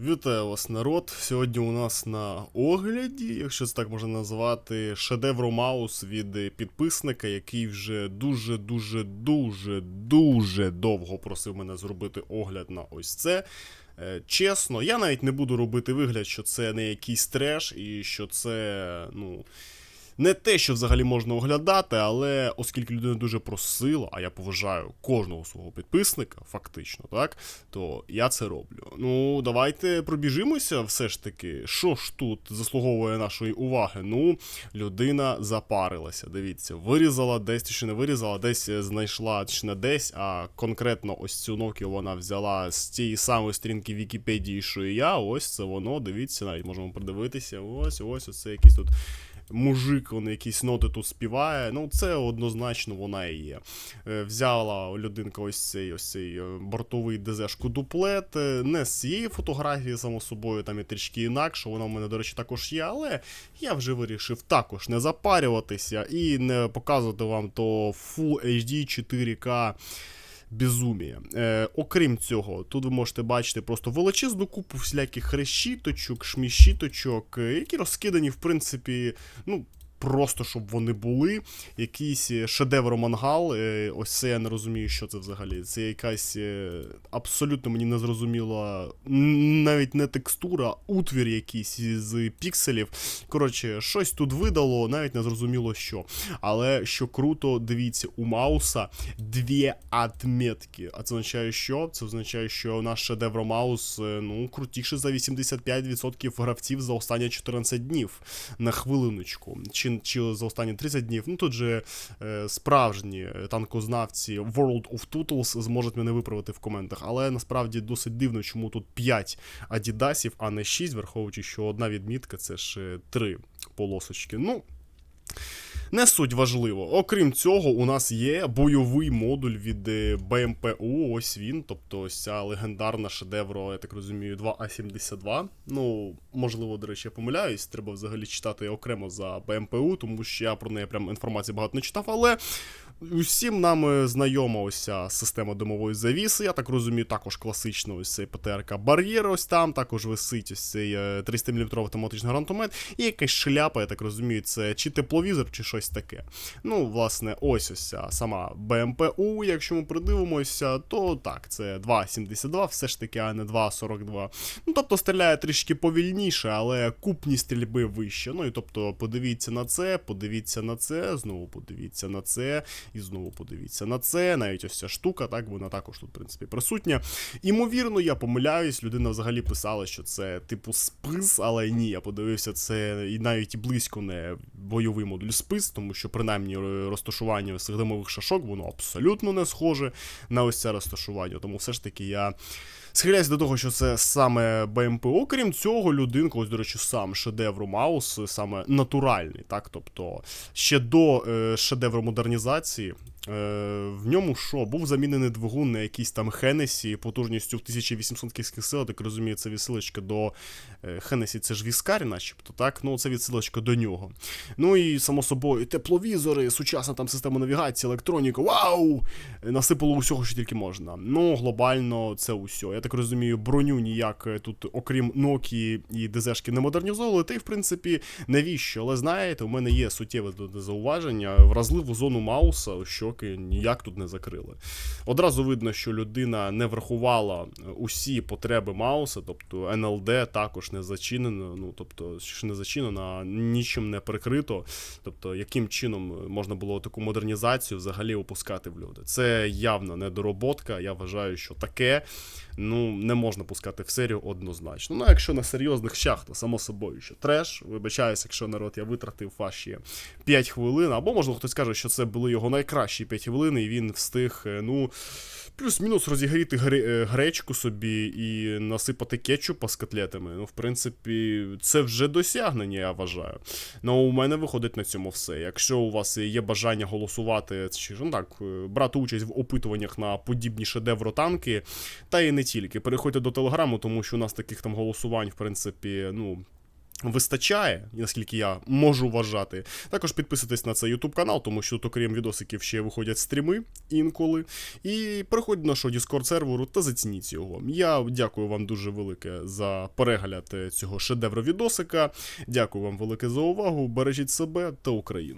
Вітаю вас, народ. Сьогодні у нас на огляді, якщо це так можна назвати, шедевр Маус від підписника, який вже дуже, дуже, дуже, дуже довго просив мене зробити огляд на ось це. Е, Чесно, я навіть не буду робити вигляд, що це не якийсь треш і що це, ну. Не те, що взагалі можна оглядати, але оскільки людина дуже просила, а я поважаю кожного свого підписника, фактично, так, то я це роблю. Ну, давайте пробіжимося все ж таки. Що ж тут заслуговує нашої уваги? Ну, людина запарилася. Дивіться, вирізала десь чи не вирізала, десь знайшла чи не десь, а конкретно ось цю Nokia вона взяла з тієї самої сторінки Вікіпедії, що і я. Ось це воно. Дивіться, навіть можемо придивитися. Ось, ось, оце якийсь тут мужик, він якісь ноти тут співає. Ну, це однозначно вона і є. Е, Взяла людинка ось цей ось цей е, бортовий ДЗшку дуплет. е, Не з цієї фотографії, само собою, там і трішки інакше. Вона в мене, до речі, також є, але я вже вирішив також не запарюватися і не показувати вам то Full HD 4K. Безумія. Е, окрім цього, тут ви можете бачити просто величезну купу всіляких решіточок, шміщіточок, е, які розкидані, в принципі, ну. Просто щоб вони були, якийсь е, шедевр мангал. е, Ось це я не розумію, що це взагалі. Це якась е, абсолютно мені не зрозуміла навіть не текстура, а утвір якийсь з пікселів. Коротше, щось тут видало, навіть не зрозуміло що. Але що круто, дивіться, у Мауса дві отметки. А це означає, що? Це означає, що наш шедевр Маус ну, крутіше за 85% гравців за останні 14 днів на хвилиночку. Чи, чи за останні 30 днів. Ну тут же е, справжні е, танкознавці World of Tootles зможуть мене виправити в коментах. Але насправді досить дивно, чому тут 5 адідасів, а не 6, враховуючи, що одна відмітка це ж 3 полосочки. Ну. Не суть важливо. Окрім цього, у нас є бойовий модуль від е, БМПУ. Ось він. Тобто ось ця легендарна шедевро, я так розумію, 2А72. Ну, можливо, до речі, я помиляюсь. Треба взагалі читати окремо за БМПУ, тому що я про неї прям інформації багато не читав, але. Усім нам е, знайома ось ця система димової завіси. Я так розумію, також класично ось цей ПТРК бар'єр ось там, також висить ось цей е, 300 мм автоматичний гранатомет, і якась шляпа, я так розумію, це чи тепловізор, чи щось таке. Ну, власне, ось ось ця сама БМПУ, якщо ми придивимося, то так, це 2.72, все ж таки, а не 2.42. Ну, тобто стріляє трішки повільніше, але купні стрільби вище. Ну і тобто, подивіться на це, подивіться на це, знову подивіться на це. І знову подивіться на це. Навіть ось ця штука, так, вона також тут, в принципі, присутня. Імовірно, я помиляюсь, людина взагалі писала, що це типу спис, але ні, я подивився, це і навіть близько не бойовий модуль спис, тому що принаймні розташування ось цих димових шашок, воно абсолютно не схоже на ось це розташування. Тому все ж таки я. Схиляюсь до того, що це саме БМП. Окрім цього, людинка, ось, до речі, сам шедевру Маус, саме натуральний, так? Тобто ще до е, шедевру модернізації. Е, в ньому що? Був замінений двигун на якийсь там Хенесі потужністю в 1800 кінських сил, так розумію, це відсилочка до е, Хенесі, це ж віскар, начебто, так? Ну, це відсилочка до нього. Ну і само собою, тепловізори, сучасна там система навігації, електроніка, вау! Насипало усього, що тільки можна. Ну, глобально, це усе. Я так розумію, броню ніяк е, тут, окрім Nokia і ДЗшки, не модернізовували. Та й в принципі, навіщо? Але знаєте, у мене є суттєве зауваження. Вразливу зону Мауса щоки ніяк тут не закрили. Одразу видно, що людина не врахувала е, усі потреби Мауса, тобто NLD також не зачинено. Ну тобто, що не зачинено, а нічим не прикрито. Тобто, яким чином можна було таку модернізацію взагалі опускати в люди. Це явна недороботка. Я вважаю, що таке ну не можна пускати в серію однозначно. Ну, якщо на серйозних щах, то само собою, що треш. Вибачаюсь, якщо народ я витратив ваші 5 хвилин, або можливо хтось каже, що це були його найкращі 5 хвилин, і він встиг, е, ну. Плюс-мінус розігріти е, гречку собі і насипати кетчупа з котлетами. Ну, в принципі, це вже досягнення, я вважаю. Ну, у мене виходить на цьому все. Якщо у вас є бажання голосувати, чи ну так, е, брати участь в опитуваннях на подібні шедевротанки, та і не тільки. Переходьте до телеграму, тому що у нас таких там голосувань, в принципі, ну. Вистачає, наскільки я можу вважати. Також підписуйтесь на цей YouTube канал, тому що тут, окрім відосиків, ще виходять стріми інколи. І переходьте до нашого Discord серверу та зацініть його. Я дякую вам дуже велике за перегляд е, цього шедевру відосика. Дякую вам велике за увагу. Бережіть себе та Україну.